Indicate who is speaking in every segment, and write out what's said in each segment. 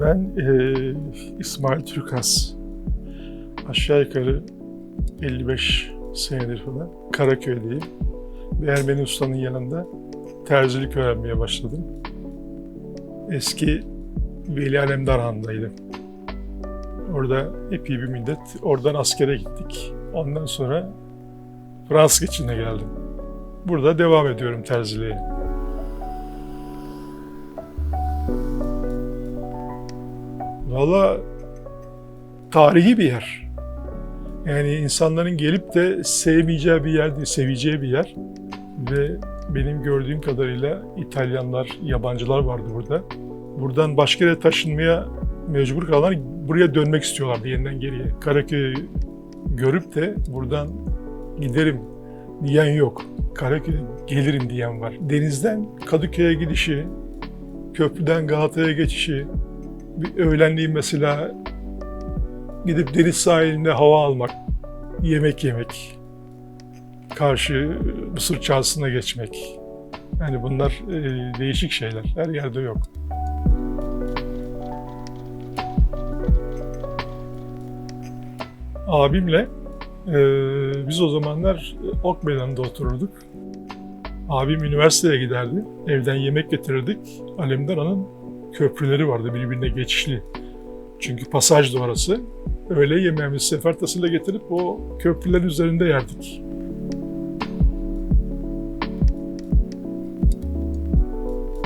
Speaker 1: Ben eee, İsmail Türkas. Aşağı yukarı 55 senedir falan Karaköy'deyim. Bir Ermeni ustanın yanında terzilik öğrenmeye başladım. Eski Veli Alemdar Han'daydım. Orada epey bir müddet. Oradan askere gittik. Ondan sonra Fransız geçine geldim. Burada devam ediyorum terziliğe. Valla tarihi bir yer. Yani insanların gelip de sevmeyeceği bir yer değil, seveceği bir yer. Ve benim gördüğüm kadarıyla İtalyanlar, yabancılar vardı burada. Buradan başka yere taşınmaya mecbur kalanlar buraya dönmek istiyorlardı yeniden geriye. Karaköy'ü görüp de buradan giderim diyen yok. Karaköy'e gelirim diyen var. Denizden Kadıköy'e gidişi, köprüden Galata'ya geçişi, bir öğlenliğin mesela gidip deniz sahilinde hava almak, yemek yemek, karşı Mısır çarşısına geçmek. Yani bunlar e, değişik şeyler. Her yerde yok. Abimle e, biz o zamanlar Ok Meydanı'nda otururduk. Abim üniversiteye giderdi. Evden yemek getirirdik. Alemdara'nın köprüleri vardı birbirine geçişli. Çünkü pasajdı orası. Öğle yemeğimizi sefertasıyla getirip o köprülerin üzerinde yerdik.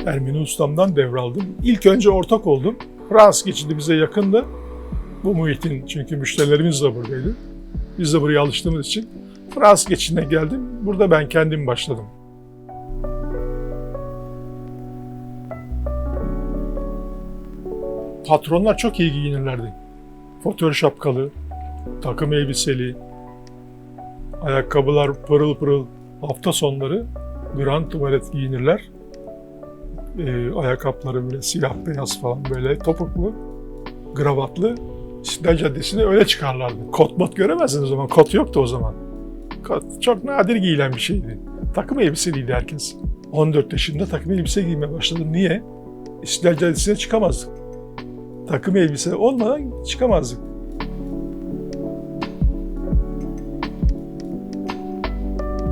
Speaker 1: Ermeni ustamdan devraldım. İlk önce ortak oldum. Fransız geçidi bize yakındı. Bu muhitin çünkü müşterilerimiz de buradaydı. Biz de buraya alıştığımız için Fransız geçidine geldim. Burada ben kendim başladım. Patronlar çok iyi giyinirlerdi. Fotör şapkalı, takım elbiseli, ayakkabılar pırıl pırıl. Hafta sonları grand tuvalet giyinirler. Ee, ayakkabıları böyle siyah beyaz falan böyle topuklu, gravatlı. İstiklal Caddesi'ne öyle çıkarlardı. Kot mot göremezsiniz o zaman. Kot yoktu o zaman. Kot çok nadir giyilen bir şeydi. Takım elbiseliydi herkes. 14 yaşında takım elbise giymeye başladım. Niye? İstiklal Caddesi'ne çıkamazdık takım elbise olmadan çıkamazdık.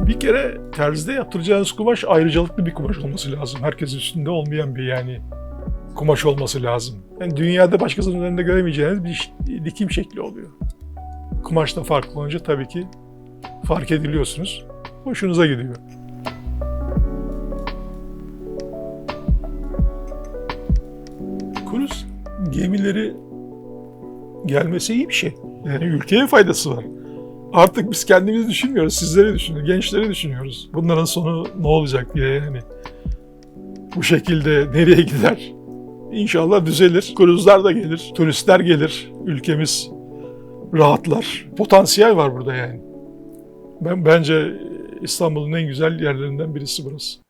Speaker 1: Bir kere terzide yaptıracağınız kumaş ayrıcalıklı bir kumaş olması lazım. Herkes üstünde olmayan bir yani kumaş olması lazım. Yani dünyada başkasının üzerinde göremeyeceğiniz bir dikim şekli oluyor. Kumaşta farklı olunca tabii ki fark ediliyorsunuz. Hoşunuza gidiyor. Kruz gemileri gelmesi iyi bir şey. Yani ülkeye faydası var. Artık biz kendimizi düşünmüyoruz, sizleri düşünüyoruz, gençleri düşünüyoruz. Bunların sonu ne olacak diye yani. Bu şekilde nereye gider? İnşallah düzelir. Kruzlar da gelir, turistler gelir. Ülkemiz rahatlar. Potansiyel var burada yani. Ben bence İstanbul'un en güzel yerlerinden birisi burası.